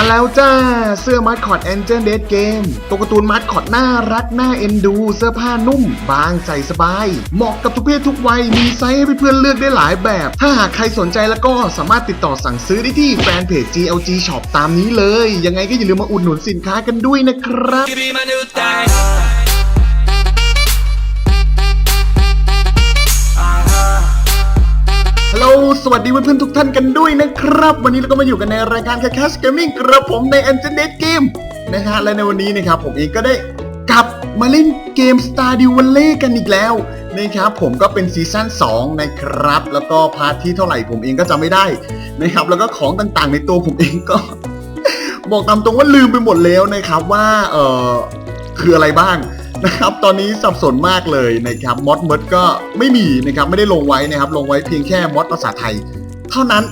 มาแล้วจ้า เสื้อมัดคอดแอนเจ l เดเกมตัวการ์ตูนมัดคอดน่ารักน่าเอ็นดู เสื้อผ้านุ่ม บางใส่สบาย เหมาะกับทุกเพศทุกวัย มีไซส์ให้เพื่อนๆเลือกได้หลายแบบ ถ้าหากใครสนใจแล้วก็สามารถติดต่อสั่งซื้อได้ที่แฟนเพจ GLG Shop ตามนี้เลย ยังไงก็อย่าลืมมาอุดหนุนสินค้ากันด้วยนะครับ วัสดีเพื่อนๆทุกท่านกันด้วยนะครับ วันนี้เราก็มาอยู่กันในรายการ c a c a s Gaming กระผมใน a n g e n e t Game นะฮะและในวันนี้นะครับผมเองก็ได้กลับมาเล่นเกม Stardew Valley กันอีกแล้วนะครับผมก็เป็นซีซั่น2นะครับ แล้วก็พาร์ทที่เท่าไหร่ผมเองก็จำไม่ได้นะครับแล้วก็ของต่างๆ ในตัวผมเองก็ บอกตามตรงว่าลืมไปหมดแล้วนะครับว่าเออคืออะไรบ้าง นะครับตอนนี้สับสนมากเลยนะครับมอดเมิร์ดก็ไม่มีนะครับไม่ได้ลงไว้นะครับลงไว้เพียงแค่มอดภาษาไทย เท่านั้น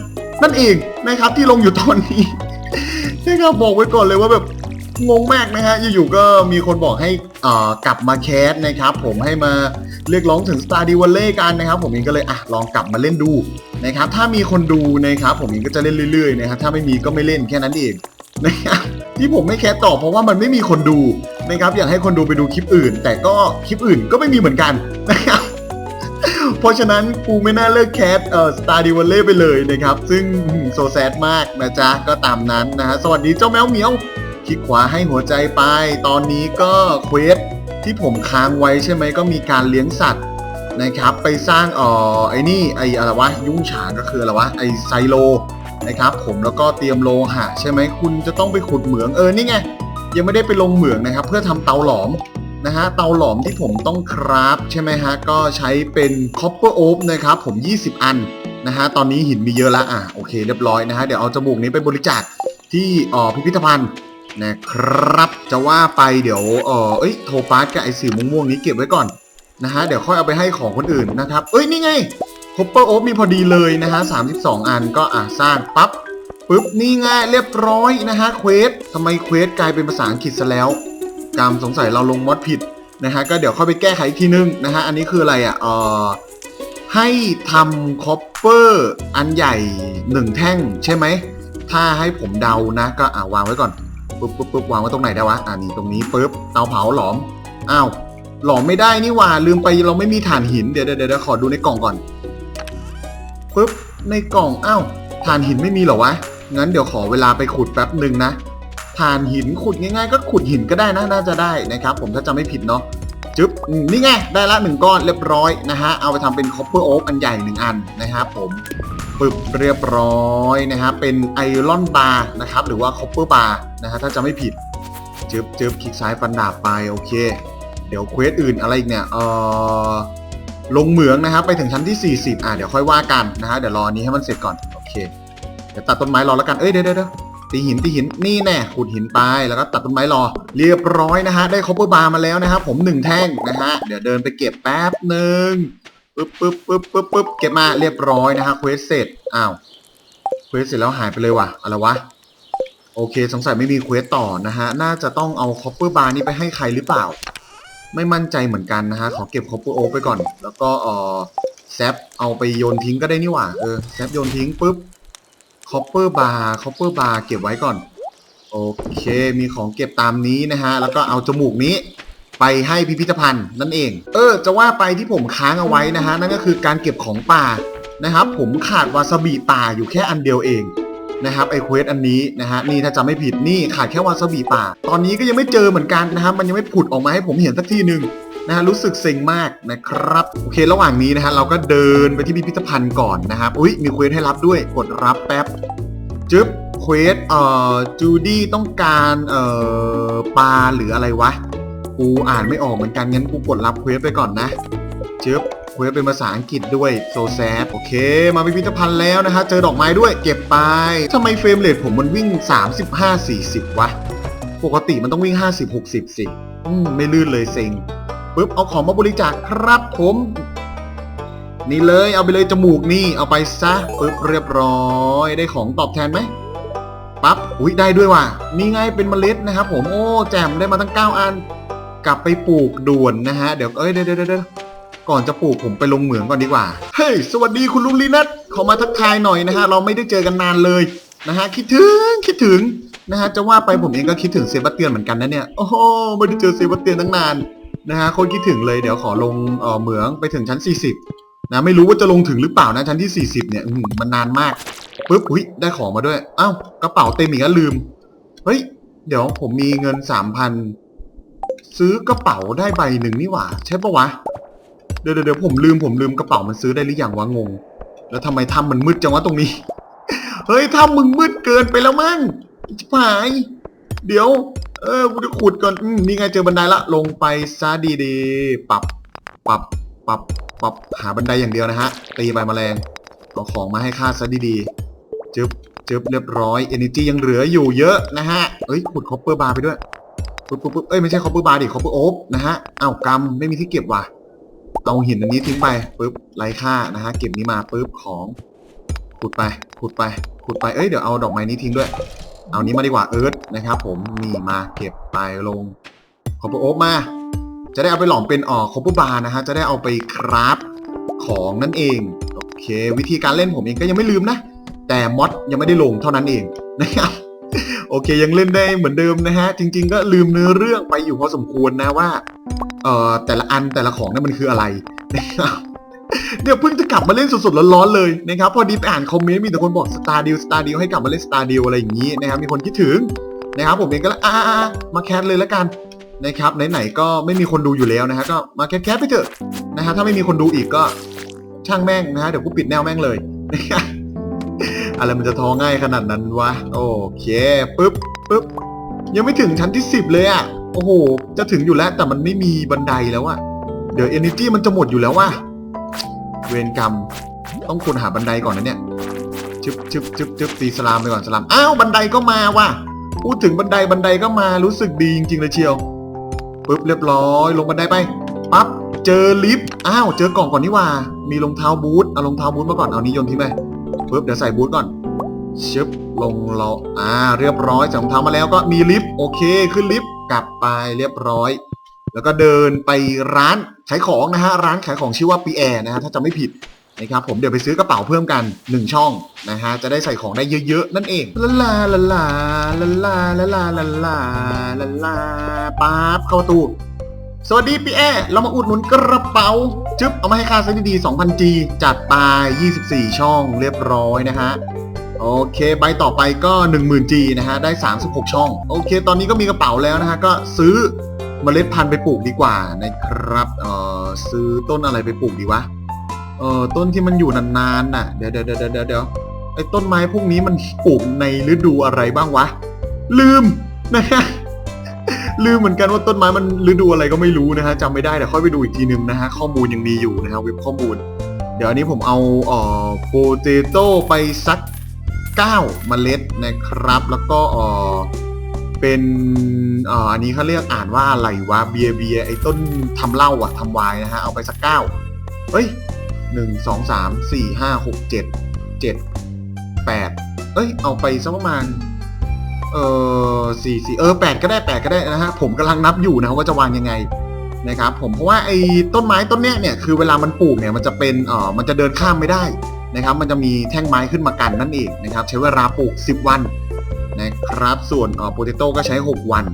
นั่นเองนะครับที่ลงอยู่ตอนนี้นะครับบอกไว้ก่อนเลยว่าแบบงงมากนะฮะอยู่ๆก็มีคนบอกให้อ่อกลับมาแคสนะครับ ผมให้มาเรียกร้องถึง Star d e v a l l e กันนะครับ ผมเองก็เลยอะลองกลับมาเล่นดูนะครับ ถ้ามีคนดูนะครับ ผมเองก็จะเล่นเรื่อยๆนะครับถ้าไม่มีก็ไม่เล่นแค่นั้นเอง นะครับที่ผมไม่แคสต่อเพราะว่ามันไม่มีคนดูนะครับอยากให้คนดูไปดูคลิปอื่น แต่ก็คลิปอื่นก็ไม่มีเหมือนกันนะครับเพราะฉะนั้นกูไม่น่าเลิกแคสเอ่อสตาร์ดิวเล่ไปเลยนะครับ ซึ่งโซแซดมากนะจ๊ะ ก็ตามนั้นนะฮะสวัสดีเจ้าแมวเหมียวคลิกขวาให้หัวใจไป ตอนนี้ก็เควสที่ผมค้างไว้ใช่ไหมก็มีการเลี้ยงสัตว์นะครับ ไปสร้างอ่อไอ้นี่ไอ้อะไรวะ ยุ่งฉางก็คืออะไรวะไอ้ไซโล นะครับ ผมแล้วก็เตรียมโลหะใช่ไหมคุณจะต้องไปขุดเหมืองเออนี่ไงยังไม่ได้ไปลงเหมืองนะครับ เพื่อทำเตาหลอมนะฮะเตาหลอมที่ผมต้องคราฟใช่ไหมฮะก็ใช้เป็น copper oak นะครับผม 20 อันนะฮะตอนนี้หินมีเยอะล้วอะโอเคเรียบร้อยนะฮะเดี๋ยวเอาจมูกนี้ไปบริจาคที่อ่อพิพิธภัณฑ์นะครับจะว่าไปเดี๋ยวเออเอ้ยโทปาสกับไอสีม่วงๆนี้เก็บไว้ก่อนนะฮะเดี๋ยวค่อยเอาไปให้ของคนอื่นนะครับ เอ้ยนี่ไง คปเปอร์โอ๊มีพอดีเลยนะฮะ 32 อันก็อะสร้างปั๊บปึ๊บ นี่ไง่ายเรียบร้อยนะฮะเควสทำไมเควสกลายเป็นภาษาอังกฤษซะแล้วกามสงสัยเราลงมอดผิดนะฮะ ก็เดี๋ยวค่อยไปแก้ไขอีกทีนึงนะฮะ อันนี้คืออะไรอะเอ่อให้ทำคอปเปอร์อันใหญ่หนึ่งแท่งใช่ไหม ถ้าให้ผมเดานะ ก็อ่าวางไว้ก่อนปึ๊บปึ๊บปึ๊บวางไว้ตรงไหนได้วะ อ่านี่ตรงนี้ปึ๊บเตาเผาหลอม อ้าวหลอมไม่ได้นี่หว่าลืมไปเราไม่มีถ่านหินเดี๋ยวเดี๋ยวเดี๋ยวขอดูในกล่องก่อน ปุ๊บ ในกล่องอ้าวถ่านหินไม่มีเหรอวะ งั้นเดี๋ยวขอเวลาไปขุดแป๊บหนึ่งนะถ่านหินขุดง่ายๆ ก็ขุดหินก็ได้นะน่าจะได้นะครับ ผมถ้าจำไม่ผิดเนาะจึ๊บนี่ไงได้ละหนึ่งก้อนเรียบร้อยนะฮะเอาไปทำเป็นคอปเปอร์โอ๊กอันใหญ่หนึ่งอันนะครับผมปึบเรียบร้อยนะฮะเป็นไอรอนบาร์นะครับหรือว่าคอปเปอร์บาร์นะฮะถ้าจำไม่ผิดจึ๊บจึ๊บคลิกซ้ายฟันดาบไปโอเค เดี๋ยวเควสอื่นอะไรอีกเนี่ยเออ ลงเหมืองนะครับ ไปถึงชั้นที่ 40 อะเดี๋ยวค่อยว่ากันนะฮะเดี๋ยวรอนี้ให้มันเสร็จก่อนโอเคเดี๋ยวตัดต้นไม้รอแล้วกันเอ้ยเดี๋ยวเดี๋ยวเดี๋ยวตีหินตีหินนี่แน่ขุดหินไปแล้วก็ตัดต้นไม้รอ เรียบร้อยนะฮะได้คอปเปอร์บาร์มาแล้วนะครับผมหนึ่งแท่งนะฮะเดี๋ยวเดินไปเก็บแป๊บหนึ่งปึ๊บปึ๊บปึ๊บปึ๊บปึ๊บเก็บมาเรียบร้อยนะฮะเควสเสร็จอ้าวเควสเสร็จแล้วหายไปเลยว่ะอะไรวะโอเค สงสัยไม่มีเควสต่อนะฮะน่าจะต้องเอาคอปเปอร์บาร์นี้ไปให้ใครหรือเปล่า ไม่มั่นใจเหมือนกันนะฮะ ขอเก็บคอปเปอร์โอไปก่อน แล้วก็เออแซปเอาไปโยนทิ้งก็ได้นี่หว่า เออแซปโยนทิ้งปุ๊บคอปเปอร์บาร์คอปเปอร์บาร์เก็บไว้ก่อน โอเค มีของเก็บตามนี้นะฮะ แล้วก็เอาจมูกนี้ไปให้พิพิธภัณฑ์นั่นเอง เออ จะว่าไปที่ผมค้างเอาไว้นะฮะ นั่นก็คือการเก็บของป่านะครับ ผมขาดวาซาบิป่าอยู่แค่อันเดียวเอง นะครับไอเควสอันนี้นะฮะนี่ถ้าจำไม่ผิดนี่ขาดแค่วาซาบิป่า ตอนนี้ก็ยังไม่เจอเหมือนกันนะครับมันยังไม่ผุดออกมาให้ผมเห็นสักทีหนึ่งนะฮะรู้สึกเซ็งมากนะครับโอเคระหว่างนี้นะฮะเราก็เดินไปที่พิพิธภัณฑ์ก่อนนะครับอุ้ยมีเควสให้รับด้วยกดรับแป๊บจึ๊บเควสเอ่อจูดี้ต้องการเอ่อปลาหรืออะไรวะกูอ่านไม่ออกเหมือนกันงั้นกูกดรับเควสไปก่อนนะจึ๊บ เควสเป็นภาษาอังกฤษด้วยโซแซดโอเค มาพิพิธภัณฑ์แล้วนะฮะ เจอดอกไม้ด้วยเก็บไปทำไมเฟรมเรทผมมันวิ่ง 35 40 วะ ปกติมันต้องวิ่ง 50 60 สิอืมไม่ลื่นเลยเซ็งปุ๊บเอาของมาบริจาคครับผม นี่เลยเอาไปเลยจมูกนี่เอาไปซะปุ๊บเรียบร้อยได้ของตอบแทนไหมปั๊บอุ้ยได้ด้วยว่ะนี่ไงเป็นเมล็ดนะครับผมโอ้แจมได้มาตั้ง 9 อัน กลับไปปลูกด่วนนะฮะเดี๋ยวเอ้ยเดี๋ยวเดี๋ยวเดี๋ยว ก่อนจะปลูกผมไปลงเหมืองก่อนดีกว่า เฮ้ย สวัสดีคุณลุงลีนัทขอมาทักทายหน่อยนะฮะ เราไม่ได้เจอกันนานเลยนะฮะ คิดถึง คิดถึงนะฮะ จะว่าไปผมเองก็คิดถึงเซบาสเตียนเหมือนกันนะเนี่ย โอ้โห ไม่ได้เจอเซบาสเตียนตั้งนานนะฮะ คนคิดถึงเลย เดี๋ยวขอลงเออเหมืองไปถึงชั้น 40 นะ ไม่รู้ว่าจะลงถึงหรือเปล่านะชั้นที่ 40 เนี่ยมันนานมากปุ๊บ อุ้ย ได้ของมาด้วย อ้าว กระเป๋าเต็มอีกแล้วลืม เฮ้ย เดี๋ยวผมมีเงิน3,000ซื้อกระเป๋าได้ใบหนึ่งนี่หว่า ใช่ปะวะ ดี๋ยวเดี๋ยวเดี๋ยวผมลืมผมลืมกระเป๋ามันซื้อได้หรืออยังวะงง แล้วทำไมถ้ำมันมืดจังวะตรงนี้ เฮ้ยถ้ำมึงมืดเกินไปแล้วมั้งชิบหาย เดี๋ยว เออกูจะขุดก่อนอืมนี่ไงเจอบันไดละ ลงไปซะดีๆปรับปรับปรับปรับหาบันไดอย่างเดียวนะฮะ ตีใบแมลงเอาของมาให้ข้าซะดีๆจึบจึบเรียบร้อย energy ยังเหลืออยู่เยอะนะฮะเอ้ยขุดคอปเปอร์บาร์ไปด้วยปุ๊บปุ๊บปุ๊บเอ้ยไม่ใช่คอปเปอร์บาร์ดิคอปเปอร์โอ๊บนะฮะอ้าวกำไม่มีที่เก็บว่ะ เอาหินอันนี้ทิ้งไปปุ๊บไร้ค่านะฮะเก็บนี้มาปุ๊บของขุดไปขุดไปขุดไปเอ้ยเดี๋ยวเอาดอกไม้นี้ทิ้งด้วย เอานี้มาดีกว่าเอิร์ธนะครับ ผมนี่มาเก็บไปลงคอปเปอร์โอ๊บมา จะได้เอาไปหลอมเป็นอ่อคอปเปอร์บาร์นะฮะจะได้เอาไปคราฟของนั่นเองโอเค วิธีการเล่นผมเองก็ยังไม่ลืมนะ แต่มอดยังไม่ได้ลงเท่านั้นเองนะครับโอเคยังเล่นได้เหมือนเดิมนะฮะ จริง ๆ ก็ลืมเนื้อเรื่องไปอยู่พอสมควรนะว่า เอ่อแต่ละอันแต่ละของนั่นมันคืออะไรนะครับเดี๋ยวเพิ่งจะกลับมาเล่นสดๆร้อนๆเลยนะครับพอดีไปอ่านคอมเมนต์มีแต่คนบอกสตาร์ดิวสตาร์ดิวให้กลับมาเล่นสตาร์ดิวอะไรอย่างนี้นะครับมีคนคิดถึงนะครับผมเองก็ลอ่ามาแคสเลยแล้วกันนะครับไหนๆก็ไม่มีคนดูอยู่แล้วนะฮะก็มาแคสแคสไปเถอะนะฮะถ้าไม่มีคนดูอีกก็ช่างแม่งนะฮะเดี๋ยวกูปิดแนวแม่งเลยอะไรมันจะท้อง่ายขนาดนั้นวะโอเคปึ๊บปึ๊บยังไม่ถึงชั้นที่สิบเลยอะ โอ้โห จะถึงอยู่แล้วแต่มันไม่มีบันไดแล้วอะเดี๋ยว energy มันจะหมดอยู่แล้วว่ะ เวรกรรม ต้องคุณหาบันไดก่อนนะเนี่ยชึบชึบชึบชึบตีสลามไปก่อนสลาม อ้าวบันไดก็มาว่ะ พูดถึงบันไดบันไดก็มารู้สึกดีจริงๆเลยเชียวปึ๊บเรียบร้อย ลงบันไดไป ปั๊บเจอลิฟต์ อ้าวเจอกล่องก่อนนี่ว่า มีรองเท้าบูท เอารองเท้าบูทมาก่อน เอานี้โยนทิ้งไปปึ๊บเดี๋ยวใส่บูทก่อนชึบลงเราอ่า เรียบร้อยใส่รองเท้ามาแล้วก็มีลิฟต์ โอเค ขึ้นลิฟต์ กลับไปเรียบร้อย แล้วก็เดินไปร้านขายของนะฮะร้านขายของชื่อว่าปีแอร์นะฮะถ้าจำไม่ผิดนะครับผมเดี๋ยวไปซื้อกระเป๋าเพิ่มกัน 1 ช่องนะฮะจะได้ใส่ของได้เยอะๆ นั่นเองลาลาลาลาลาลาลาลาลาลาลาลาปั๊บเข้าประตู สวัสดีปีแอเรามาอุดหนุนกระเป๋า จึ๊บเอามาให้ค่าซะดีๆ 2,000G จัดไป 24 ช่องเรียบร้อยนะฮะ โอเค ใบต่อไปก็ 10,000G นะฮะ ได้ 36 ช่อง โอเค ตอนนี้ก็มีกระเป๋าแล้วนะฮะ ก็ซื้อเมล็ดพันธุ์ไปปลูกดีกว่านะครับเอ่อซื้อต้นอะไรไปปลูกดีวะเอ่อต้นที่มันอยู่นานๆน่ะเดี๋ยวเดี๋ยวเดี๋ยวเดี๋ยวเดี๋ยวไอ้ต้นไม้พวกนี้มันปลูกในฤดูอะไรบ้างวะ ลืมนะฮะลืมเหมือนกันว่าต้นไม้มันฤดูอะไรก็ไม่รู้นะฮะจำไม่ได้เดี๋ยวค่อยไปดูอีกทีนึงนะฮะข้อมูลยังมีอยู่นะฮะเว็บข้อมูล เดี๋ยวอันนี้ผมเอาเอ่อโปเตโต้ไปสัก 9 เมล็ดนะครับ แล้วก็เออเป็นเอ่ออันนี้เขาเรียกอ่านว่าอะไรวะเบียร์เบียร์ไอ้ต้นทำเหล้าอะทำไวน์นะฮะเอาไปสัก9เฮ้ยหนึ่งสองสามสี่ห้าหกเจ็ดเจ็ดแปดเอ้ยเอาไปสักประมาณเออสี่สี่เออแปดก็ได้แปดก็ได้นะฮะผมกำลังนับอยู่นะว่าจะวางยังไงนะครับผมเพราะว่าไอ้ต้นไม้ต้นเนี้ยเนี่ยคือเวลามันปลูกเนี่ยมันจะเป็นเออมันจะเดินข้ามไม่ได้ นะครับ มันจะมีแท่งไม้ขึ้นมากันนั่นเองนะครับ ใช้เวลาปลูก 10 วันนะครับ ส่วนออโปเตโต้ก็ใช้ 6 วัน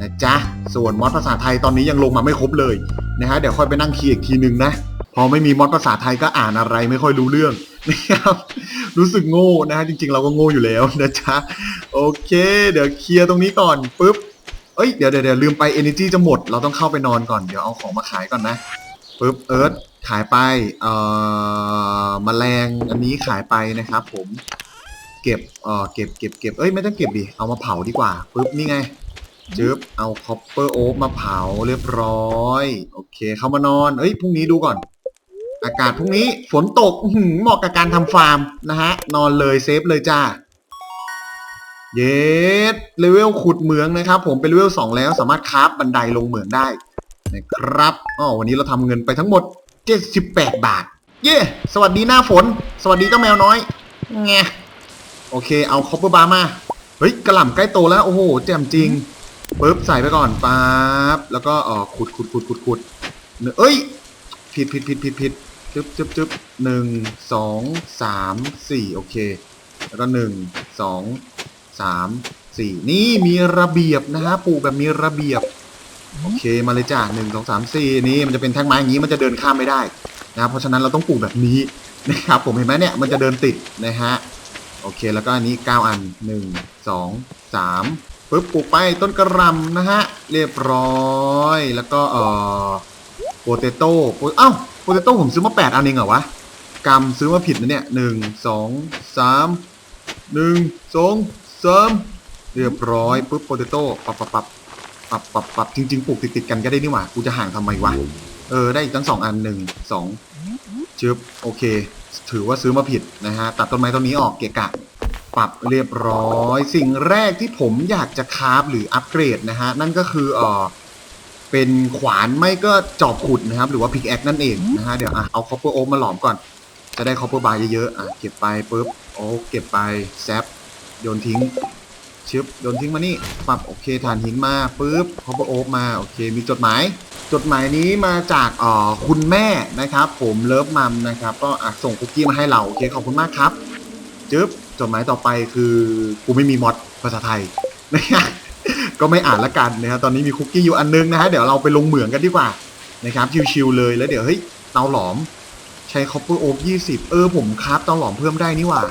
นะจ๊ะ ส่วนมอดภาษาไทยตอนนี้ยังลงมาไม่ครบเลยนะฮะเดี๋ยวค่อยไปนั่งเคลียร์อีกทีนึงนะ พอไม่มีมอดภาษาไทยก็อ่านอะไรไม่ค่อยรู้เรื่องนะครับรู้สึกโง่นะฮะจริงๆ เราก็โง่อยู่แล้วนะจ๊ะโอเค เดี๋ยวเคลียร์ตรงนี้ก่อนปุ๊บเอ้ยเดี๋ยวเดี๋ยวเดี๋ยวลืมไป energy จะหมด เราต้องเข้าไปนอนก่อนเดี๋ยวเอาของมาขายก่อนนะปุ๊บเอิร์ธ ขายไปเอ่อแมลงอันนี้ขายไปนะครับผมเก็บเอ่อเก็บเก็บเก็บเอ้ยไม่ต้องเก็บดิเอามาเผาดีกว่าปุ๊บนี่ไงจึ๊บเอาคอปเปอร์โอ๊มาเผาเรียบร้อยโอเค เข้ามานอนเอ้ยพรุ่งนี้ดูก่อน อากาศพรุ่งนี้ฝนตกอื้อหือเหมาะกับการทำฟาร์มนะฮะนอนเลยเซฟเลยจ้าเยสเลเวลขุดเหมืองนะครับ ผมเป็นเลเวล2แล้วสามารถคราฟบันไดลงเหมืองได้นะครับอ๋อวันนี้เราทำเงินไปทั้งหมด 78 บาท เย้สวัสดีหน้าฝน สวัสดีเจ้าแมวน้อยแงโอเค เอาคอปเปอร์บาร์มา เฮ้ยกระหล่ำใกล้โตแล้ว โอ้โหแจ่มจริงปึ๊บใส่ไปก่อนปั๊บแล้วก็อ๋อขุดขุดขุดขุดขุดเอ้ย ผิดผิดผิดผิดผิดจึ๊บจึ๊บจึ๊บหนึ่งสองสามสี่โอเค แล้วก็หนึ่งสองสามสี่นี่มีระเบียบนะฮะปลูกแบบมีระเบียบ โอเคมาเลยจ้าหนึ่งสองสามสี่นี่มันจะเป็นแท่งไม้อย่างนี้มันจะเดินข้ามไม่ได้นะครับเพราะฉะนั้นเราต้องปลูกแบบนี้นะครับผมเห็นไหมเนี่ยมันจะเดินติดนะฮะโอเคแล้วก็อันนี้เก้าอันหนึ่งสองสามปึ๊บปลูกไปต้นกระลำนะฮะ เรียบร้อยแล้วก็เอ่อโปเตโต้เอ้าโปเตโต้ผมซื้อมาแปดอันเองเหรอวะกำซื้อมาผิดนะเนี่ยหนึ่งสองสามหนึ่งสองสามเรียบร้อยปึ๊บโปเตโต้ปับปับปับ ปรับปรับปรับจริงๆปลูกติดติดๆกันก็ได้นี่หว่ากูจะห่างทำไมวะเออได้อีกตั้งสองอันหนึ่งสองชึบโอเค ถือว่าซื้อมาผิดนะฮะตัดต้นไม้ต้นนี้ออกเกะกะ ปรับเรียบร้อย สิ่งแรกที่ผมอยากจะคราฟหรืออัปเกรดนะฮะนั่นก็คือเออเป็นขวานไม่ก็จอบขุดนะครับ หรือว่าพิกแอคนั่นเองนะฮะเดี๋ยวอะเอาคอปเปอร์โอมาหลอมก่อน จะได้คอปเปอร์บาร์เยอะๆอะเก็บไปปุ๊บโอ้เก็บไปแซปโยนทิ้ง ชึบโดนทิ้งมานี่ปรับโอเคฐานหินมาปุ๊บคอปเปอร์โอ๊มาโอเค มีจดหมาย จดหมายนี้มาจากอ่อคุณแม่นะครับ ผมเลิฟมัมนะครับ ก็อะส่งคุกกี้มาให้เราโอเคขอบคุณมากครับจึ๊บจดหมายต่อไปคือกูไม่มีมอดภาษาไทยนะฮะก็ไม่อ่านละกันนะครับตอนนี้มีคุกกี้อยู่อันนึงนะฮะเดี๋ยวเราไปลงเหมืองกันดีกว่านะครับชิวๆเลยแล้วเดี๋ยวเฮ้ยเตาหลอม ใช้คอปเปอร์โอ๊กยี่สิบเออผมคราฟเตาหลอมเพิ่มได้นี่หว่า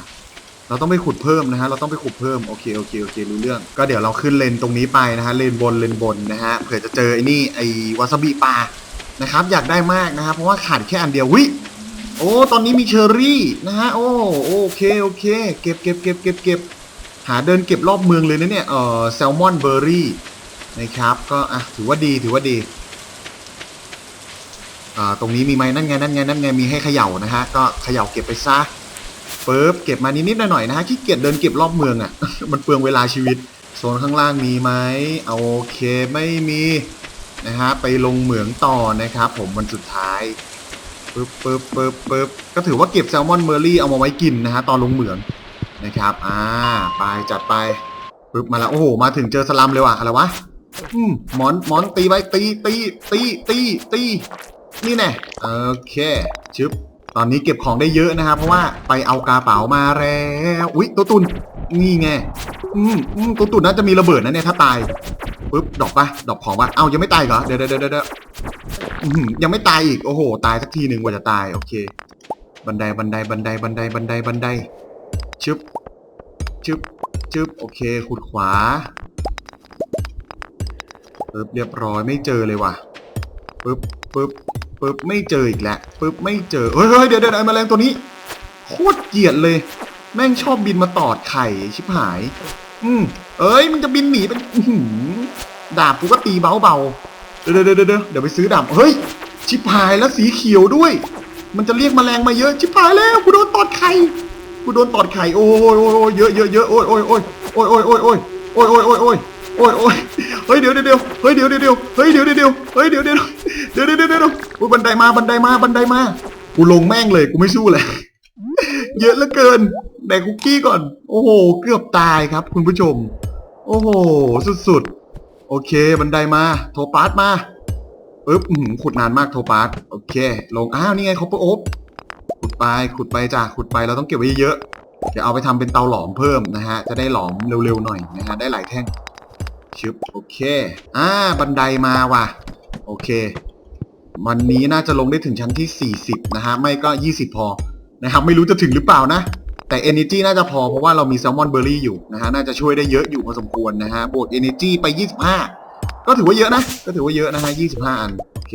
เราต้องไปขุดเพิ่มนะฮะ เราต้องไปขุดเพิ่ม โอเค โอเค โอเค รู้เรื่อง ก็เดี๋ยวเราขึ้นเลนตรงนี้ไปนะฮะ เลนบน เลนบนนะฮะ เผื่อจะเจอไอ้นี่ ไอ้วาซาบิปลา นะครับ อยากได้มากนะครับเพราะว่าขาดแค่อันเดียว วิโอ้ ตอนนี้มีเชอร์รี่นะฮะ โอ้ โอเค โอเค เก็บเก็บเก็บเก็บเก็บหาเดินเก็บรอบเมืองเลยนะเนี่ย เอ่อ แซลมอนเบอร์รี่นะครับ ก็ อะ ถือว่าดี ถือว่าดี อ่า ตรงนี้มีไหมนั่นไง นั่นไง นั่นไง มีให้เขย่านะฮะ ก็เขย่าเก็บไปซะ ปึ๊บเก็บมานิดๆหน่อยๆนะฮะขี้เกียจเดินเก็บรอบเมืองอะ่ะ มันเปลืองเวลาชีวิต โซนข้างล่างมีไหมเอาโอเคไม่มีนะฮะไปลงเหมืองต่อนะครับ ผมวันสุดท้ายปึ๊บปึ๊บปึ๊บปึ๊บก็ถือว่าเก็บแซลมอนเมอร์รี่เอามาไว้กินนะฮะตอนลงเหมืองนะครับอ่าไปจัดไปปึ๊บมาแล้วโอ้โหมาถึงเจอสลัมเลยว่ะอะไรวะอืมหมอนหมอนตีไว้ตีตีตีตีตีนี่แน่โอเคชึบ ตอนนี้เก็บของได้เยอะนะครับ เพราะว่าไปเอากระเป๋ามาแล้วอุ๊ยตัวตุนนี่ไงอืมอืมตัวตุนน่าจะมีระเบิดนะเนี่ยถ้าตายปุ๊บดอกปะดอกของปะเอ้ายังไม่ตายเหรอเดี๋ยวเดี๋ยวเดี๋ยวเดี๋ยวยังไม่ตายอีกโอ้โห ตายสักทีหนึ่งกว่าจะตายโอเค บันไดบันไดบันไดบันไดบันไดบันไดชึบชึบชึบโอเคขุดขวาปึ๊บเรียบร้อยไม่เจอเลยว่ะปึ๊บปึ๊บ ปึ๊บไม่เจออีกแล้วปึ๊บไม่เจอเฮ้ยเดี๋ยวเดี๋ยวไอ้แมลงตัวนี้โคตรเกลียดเลย แม่งชอบบินมาตอดไข่ชิบหาย อืมเอ้ยมันจะบินหนีเป็นดาบกูก็ตีเบาเบาๆเดี๋ยวเดี๋ยวเดี๋ยวเดี๋ยวไปซื้อดาบเฮ้ยชิบหายแล้วสีเขียวด้วย มันจะเรียกแมลงมาเยอะชิบหายแล้วกูโดนตอดไข่กูโดนตอดไข่โอ้ยโอ้ยโอ้ยเยอะเยอะเยอะโอ้ยโอ้ยโอ้ยโอ้ยโอ้ยโอ้ยโอ้ยโอ้ยโอ้ยโอ้ย อ้ยโอ้ยโอ้ยเฮ้ยเดี๋ยวเดี๋ยวเดี๋ยวเฮ้ยเดี๋ยวเดี๋ยวเดี๋ยวเฮ้ยเดี๋ยวเดี๋ยวเดี๋ยวเฮ้ยเดี๋ยวเดี๋ยวเดี๋ยวเดี๋ยวเดี๋ยวเดี๋ยวโอ้ยบันไดมาบันไดมาบันไดมากูลงแม่งเลยกูไม่สู้เลยเยอะเหลือเกินแดกคุกกี้ก่อน โอ้โห เกือบตายครับ คุณผู้ชม โอ้โห สุดๆ โอเค บันไดมา โทรปาร์ตมาปึ๊บขุดนานมากโทรปาร์ตโอเค ลง อ้าว นี่ไงคอปเปอร์โอ๊บขุดไป ขุดไปจ้ะ ขุดไป เราต้องเก็บไว้เยอะๆเดี๋ยวเอาไปทำเป็นเตาหลอมเพิ่มนะฮะ จะได้หลอมเร็วๆหน่อยนะฮะ ได้หลายแท่ง ชึบโอเค อ่า บันไดมาว่ะ โอเค วันนี้น่าจะลงได้ถึงชั้นที่ 40 นะฮะ ไม่ก็ 20 พอ นะครับ ไม่รู้จะถึงหรือเปล่านะ แต่ Energy น่าจะพอ เพราะว่าเรามีแซลมอนเบอร์รี่อยู่นะฮะ น่าจะช่วยได้เยอะอยู่พอสมควรนะฮะ บวก Energy ไป 25 ก็ถือว่าเยอะนะ ก็ถือว่าเยอะนะฮะ 25 อัน โอเค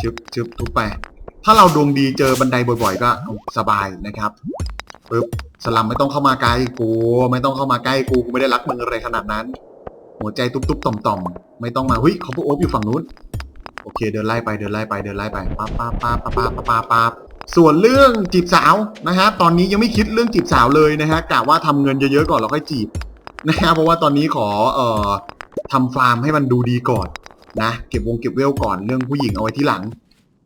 ชึบชึบทุบไป ถ้าเราดวงดีเจอบันไดบ่อยๆ ก็สบายนะครับปึ๊บสลัมไม่ต้องเข้ามาใกล้กู ไม่ต้องเข้ามาใกล้กู กูไม่ได้รักมึงอะไรขนาดนั้น หัวใจตุ๊บๆต่อมๆ ไม่ต้องมาเฮ้ยเขาพวกโอ๊บอยู่ฝั่งนู้น โอเค เดินไล่ไปเดินไล่ไปเดินไล่ไปป๊าบป๊าป๊าป๊าป๊าป๊าป๊าส่วนเรื่องจีบสาวนะฮะตอนนี้ยังไม่คิดเรื่องจีบสาวเลยนะฮะกะว่าทำเงินเยอะๆก่อนแล้วค่อยจีบนะฮะเพราะว่าตอนนี้ขอเอ่อทำฟาร์มให้มันดูดีก่อนนะเก็บวงเก็บเวลก่อนเรื่องผู้หญิงเอาไว้ที่หลัง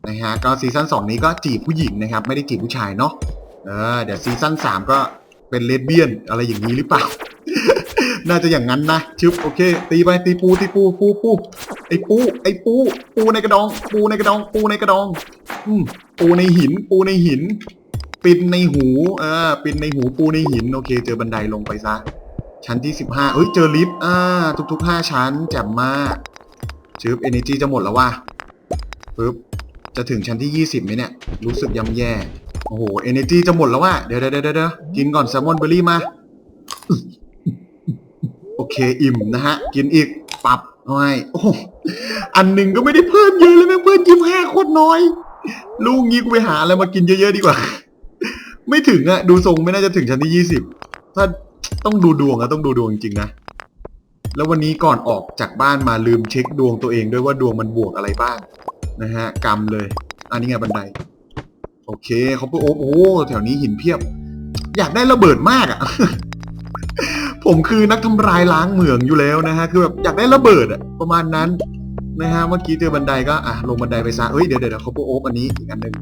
นะฮะก็ซีซั่นสองนี้ก็จีบผู้หญิงนะครับ ไม่ได้จีบผู้ชายเนาะเออเดี๋ยวซีซั่นสามก็เป็นเลสเบี้ยนอะไรอย่างนี้หรือเปล่า น่าจะอย่างนั้นนะชึบโอเค ตีไปตีปูตีปูปูปูไอปูไอปูปูในกระดอง ปูในกระดอง ปูในกระดองอืมปูในหิน ปูในหิน ปินในหูเออปินในหูปูในหินโอเค เจอบันไดลงไปซะชั้นที่15เอ้ยเจอลิฟต์อ่าทุกๆ5ชั้นแจ่มมากชืบ energy จะหมดแล้วว่ะปึ๊บจะถึงชั้นที่ 20ไหมเนี่ย รู้สึกยำแย่ โอ้โห energy จะหมดแล้วว่ะเดี๋ยวเดี๋ยวเดี๋ยวเดี๋ยวกินก่อนแซลมอนเบอร์รี่มา โอเคอิ่มนะฮะ กินอีกปรับเอาให้โอ้อันหนึ่งก็ไม่ได้เพิ่มเยอะเลยแม่เพิ่มยิ้มห้าโคตรน้อย ลูกงี้กูไปหาอะไรมากินเยอะๆดีกว่า ไม่ถึงอะดูทรงไม่น่าจะถึงชั้นที่ยี่สิบถ้าต้องดูดวงอะต้องดูดวงจริงๆนะแล้ววันนี้ก่อนออกจากบ้านมาลืมเช็คดวงตัวเองด้วยว่าดวงมันบวกอะไรบ้างนะฮะกรรมเลย อันนี้ไงบันได โอเคเขาพูดโอ้โหแถวนี้หินเพียบ อยากได้ระเบิดมากอะ ผมคือนักทำลายล้างเหมืองอยู่แล้วนะฮะ คือแบบอยากได้ระเบิดอะประมาณนั้นนะฮะ เมื่อกี้เจอบันไดก็อะลงบันไดไปซะเฮ้ยเดี๋ยวเดี๋ยวเขาพูดโอ๊กอันนี้อีกอันหนึ่ง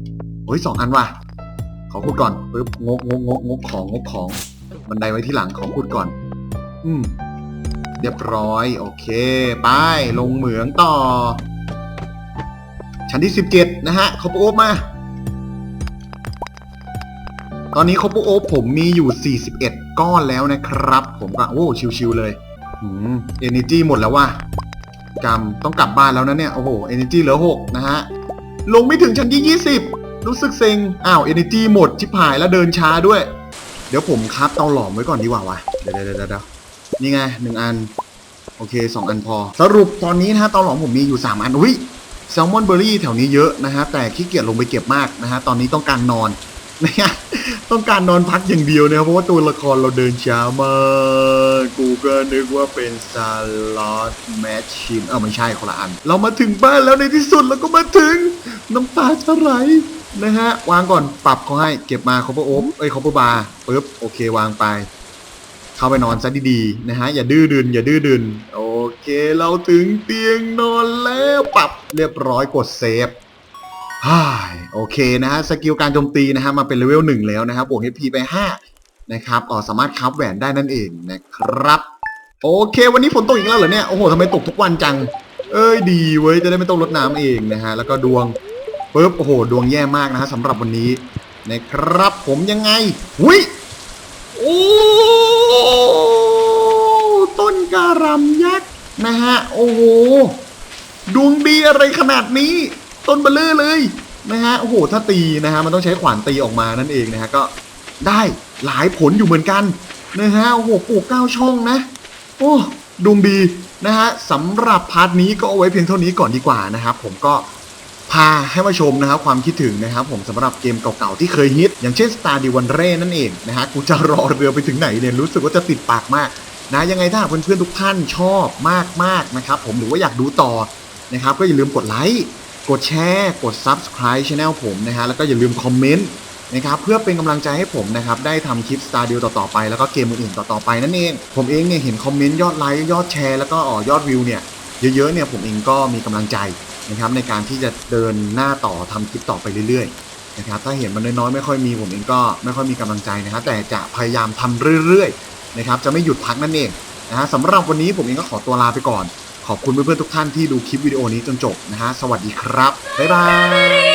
เฮ้ยสองอันว่ะ ขอพูดก่อนปึ๊บงกงกงกงกของงกของ บันไดไว้ที่หลังขอพูดก่อน อืม เรียบร้อย โอเค ไป ลงเหมืองต่อ ชั้นที่สิบเจ็ดนะฮะเขาพูดโอ๊กมา ตอนนี้คอปเปอร์โอผมมีอยู่ 41 ก้อนแล้วนะครับ ผมก็โอ้ชิวๆเลยอืมเอเนจีหมดแล้วว่ะกำต้องกลับบ้านแล้วนะเนี่ย โอ้โหเอเนจีเหลือ 6 นะฮะ ลงไม่ถึงชั้นที่ 20 รู้สึกเซ็ง อ้าวเอเนจีหมดชิบหายแล้วเดินช้าด้วย เดี๋ยวผมคับเตาหลอมไว้ก่อนดีกว่าวะเดี๋ยวเดี๋ยวเดี๋ยวนี่ไงหนึ่งอัน โอเคสองอันพอ สรุปตอนนี้นะฮะเตาหลอมผมมีอยู่ 3 อัน อุ้ยแซลมอนเบอร์รี่แถวนี้เยอะนะฮะ แต่ขี้เกียจลงไปเก็บมากนะฮะ ตอนนี้ต้องการนอน นะฮะต้องการนอนพักอย่างเดียวนะครับเพราะว่าตัวละครเราเดินช้ามากกูก็นึกว่าเป็นสล็อตแมชชีนเออไม่ใช่คนละอัน เรามาถึงบ้านแล้วในที่สุดเราก็มาถึงน้ำตาจะไหลนะฮะ วางก่อนปรับเขาให้เก็บมาคอปเปอร์โอ๊บเอ้ยคอปเปอร์บาร์ปึ๊บโอเควางไป เข้าไปนอนซะดีๆนะฮะ อย่าดื้อดึนอย่าดื้อดึนโอเคเราถึงเตียงนอนแล้วปรับเรียบร้อยกดเซฟ ฮ่ายโอเคนะฮะสกิลการโจมตีนะฮะมาเป็นเลเวลหนึ่งแล้วนะครับบวก HP ไป 5 นะครับอ๋อสามารถคับแหวนได้นั่นเองนะครับ โอเค วันนี้ฝนตกอีกแล้วเหรอเนี่ย โอ้โหทำไมตกทุกวันจัง เอ้ยดีเว้ย จะได้ไม่ต้องรดน้ำเองนะฮะ แล้วก็ดวงปึ๊บโอ้โห ดวงแย่มากนะฮะสำหรับวันนี้นะครับผมยังไงหุยโอ้ต้นการำยักษ์นะฮะโอ้โหดวงดีอะไรขนาดนี้ ต้นเบลอเลยนะฮะโอ้โหถ้าตีนะฮะมันต้องใช้ขวานตีออกมานั่นเองนะฮะก็ได้หลายผลอยู่เหมือนกันนะฮะโอ้โหปลูกเก้าช่องนะ โอ้ดวงดีนะฮะสำหรับพาร์ทนี้ก็เอาไว้เพียงเท่านี้ก่อนดีกว่านะครับผมก็พาให้มาชมนะครับความคิดถึงนะครับผมสำหรับเกมเก่าๆที่เคยฮิต อย่างเช่น Star d i v a n r e นั่นเองนะฮะกูจะรอเรือไปถึงไหนเนี่ยรู้สึกว่าจะติดปากมากนะยังไงถ้าเพื่อนๆทุกท่านชอบมากๆนะครับผมหรือว่าอยากดูต่อนะครับก็อย่าลืมกดไลค์ กดแชร์กด Subscribe Channel ผมนะฮะแล้วก็อย่าลืมคอมเมนต์นะครับเพื่อเป็นกำลังใจให้ผมนะครับได้ทำคลิป Star Deal ต่อๆไปแล้วก็เกมอื่นๆต่อๆไปนั่นเอง ผมเองเนี่ยเห็นคอมเมนต์ยอดไลค์ยอดแชร์แล้วก็อ๋อยอดวิวเนี่ยเยอะๆเนี่ยผมเองก็มีกำลังใจนะครับในการที่จะเดินหน้าต่อทำคลิปต่อไปเรื่อยๆนะครับถ้าเห็นมันน้อยๆไม่ค่อยมีผมเองก็ไม่ค่อยมีกำลังใจนะครับแต่จะพยายามทำเรื่อยๆนะครับจะไม่หยุดพักนั่นเองนะฮะสำหรับวันนี้ผมเองก็ขอตัวลาไปก่อน ขอบคุณเพื่อนๆทุกท่านที่ดูคลิปวิดีโอนี้จนจบนะฮะ สวัสดีครับ บ๊ายบาย